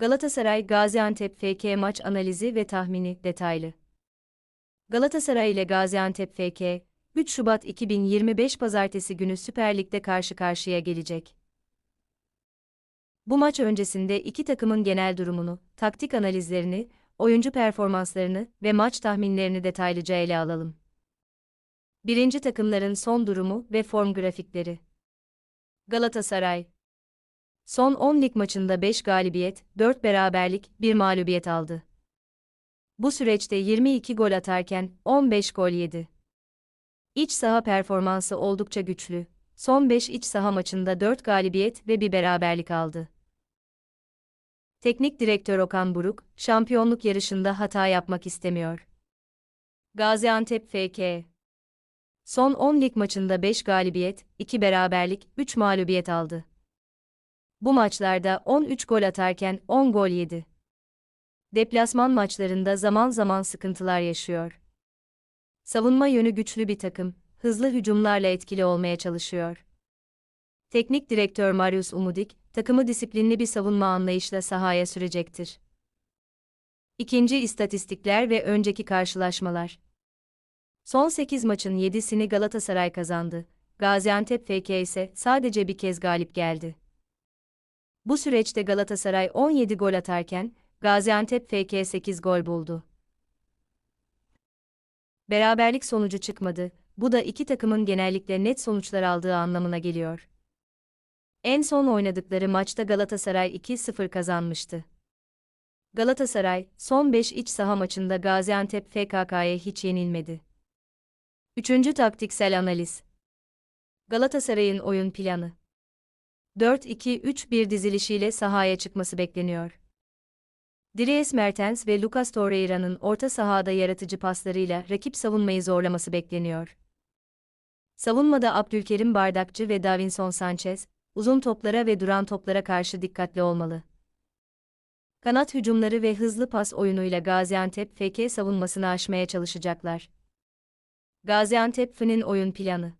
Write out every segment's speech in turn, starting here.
Galatasaray Gaziantep FK maç analizi ve tahmini detaylı. Galatasaray ile Gaziantep FK 3 Şubat 2025 Pazartesi günü Süper Lig'de karşı karşıya gelecek. Bu maç öncesinde iki takımın genel durumunu, taktik analizlerini, oyuncu performanslarını ve maç tahminlerini detaylıca ele alalım. Birinci takımların son durumu ve form grafikleri. Galatasaray Son 10 lig maçında 5 galibiyet, 4 beraberlik, 1 mağlubiyet aldı. Bu süreçte 22 gol atarken 15 gol yedi. İç saha performansı oldukça güçlü. Son 5 iç saha maçında 4 galibiyet ve bir beraberlik aldı. Teknik direktör Okan Buruk, şampiyonluk yarışında hata yapmak istemiyor. Gaziantep FK Son 10 lig maçında 5 galibiyet, 2 beraberlik, 3 mağlubiyet aldı. Bu maçlarda 13 gol atarken 10 gol yedi. Deplasman maçlarında zaman zaman sıkıntılar yaşıyor. Savunma yönü güçlü bir takım, hızlı hücumlarla etkili olmaya çalışıyor. Teknik direktör Marius Umudik, takımı disiplinli bir savunma anlayışla sahaya sürecektir. İkinci istatistikler ve önceki karşılaşmalar. Son 8 maçın 7'sini Galatasaray kazandı. Gaziantep FK ise sadece bir kez galip geldi. Bu süreçte Galatasaray 17 gol atarken, Gaziantep FK 8 gol buldu. Beraberlik sonucu çıkmadı, bu da iki takımın genellikle net sonuçlar aldığı anlamına geliyor. En son oynadıkları maçta Galatasaray 2-0 kazanmıştı. Galatasaray, son 5 iç saha maçında Gaziantep FKK'ya hiç yenilmedi. Üçüncü taktiksel analiz. Galatasaray'ın oyun planı. 4-2-3-1 dizilişiyle sahaya çıkması bekleniyor. Dries Mertens ve Lucas Torreira'nın orta sahada yaratıcı paslarıyla rakip savunmayı zorlaması bekleniyor. Savunmada Abdülkerim Bardakçı ve Davinson Sanchez, uzun toplara ve duran toplara karşı dikkatli olmalı. Kanat hücumları ve hızlı pas oyunuyla Gaziantep FK savunmasını aşmaya çalışacaklar. Gaziantep FK'nin oyun planı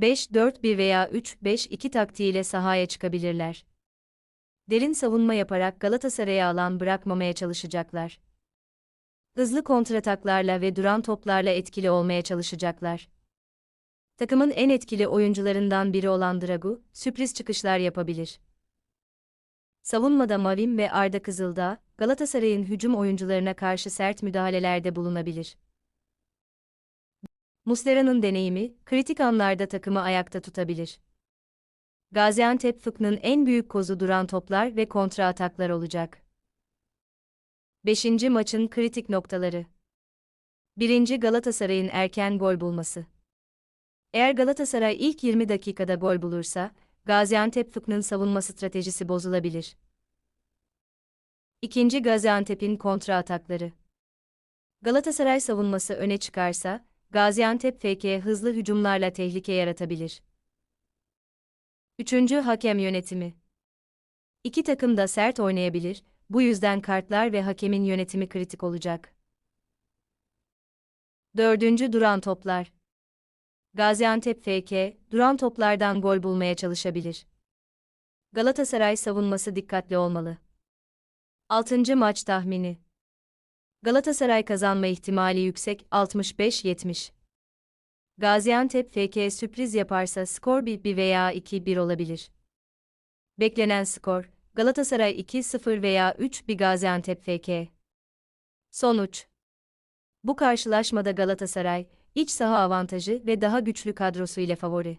5-4-1 veya 3-5-2 taktiğiyle sahaya çıkabilirler. Derin savunma yaparak Galatasaray'a alan bırakmamaya çalışacaklar. Hızlı kontrataklarla ve duran toplarla etkili olmaya çalışacaklar. Takımın en etkili oyuncularından biri olan Dragu, sürpriz çıkışlar yapabilir. Savunmada Mavim ve Arda Kızıldağ, Galatasaray'ın hücum oyuncularına karşı sert müdahalelerde bulunabilir. Muslera'nın deneyimi, kritik anlarda takımı ayakta tutabilir. Gaziantep Fık'nın en büyük kozu duran toplar ve kontra ataklar olacak. 5. maçın kritik noktaları 1. Galatasaray'ın erken gol bulması. Eğer Galatasaray ilk 20 dakikada gol bulursa, Gaziantep Fık'nın savunma stratejisi bozulabilir. 2. Gaziantep'in kontra atakları. Galatasaray savunması öne çıkarsa, Gaziantep FK hızlı hücumlarla tehlike yaratabilir. Üçüncü hakem yönetimi. İki takım da sert oynayabilir, bu yüzden kartlar ve hakemin yönetimi kritik olacak. Dördüncü duran toplar. Gaziantep FK, duran toplardan gol bulmaya çalışabilir. Galatasaray savunması dikkatli olmalı. Altıncı maç tahmini. Galatasaray kazanma ihtimali yüksek 65-70. Gaziantep FK sürpriz yaparsa skor 1 veya 2-1 olabilir. Beklenen skor Galatasaray 2-0 veya 3-1 Gaziantep FK. Sonuç Bu karşılaşmada Galatasaray, iç saha avantajı ve daha güçlü kadrosu ile favori.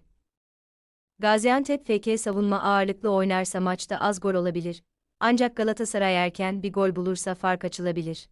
Gaziantep FK savunma ağırlıklı oynarsa maçta az gol olabilir. Ancak Galatasaray erken bir gol bulursa fark açılabilir.